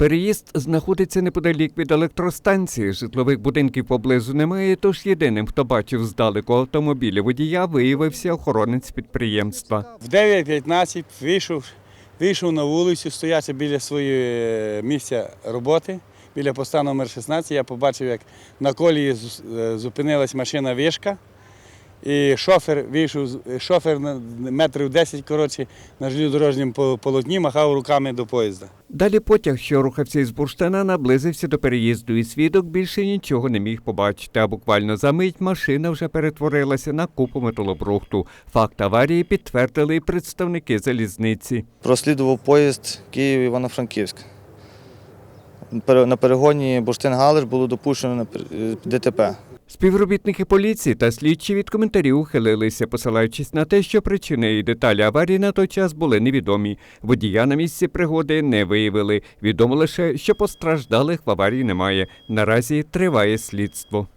Переїзд знаходиться неподалік від електростанції. Житлових будинків поблизу немає, тож єдиним, хто бачив здалеку автомобілі водія, виявився охоронець підприємства. В 9.15 вийшов, вийшов на вулицю, стоячи біля своєї е, місця роботи, біля поста номер 16. Я побачив, як на колії е, зупинилась машина вишка. І шофер вийшов, з- шофер на метрів 10 коротше, на железнодорожньому по- полотні махав руками до поїзда. Далі потяг, що рухався із бурштина, наблизився до переїзду, і свідок більше нічого не міг побачити. А буквально за мить машина вже перетворилася на купу металобрухту. Факт аварії підтвердили і представники залізниці. прослідував поїзд Київ-Івано-Франківськ. Пере- На перегоні Бурштин-Галич було допущено на е, ДТП. Співробітники поліції та слідчі від коментарів ухилилися, посилаючись на те, що причини і деталі аварії на той час були невідомі. Водія на місці пригоди не виявили. Відомо лише, що постраждалих в аварії немає. Наразі триває слідство.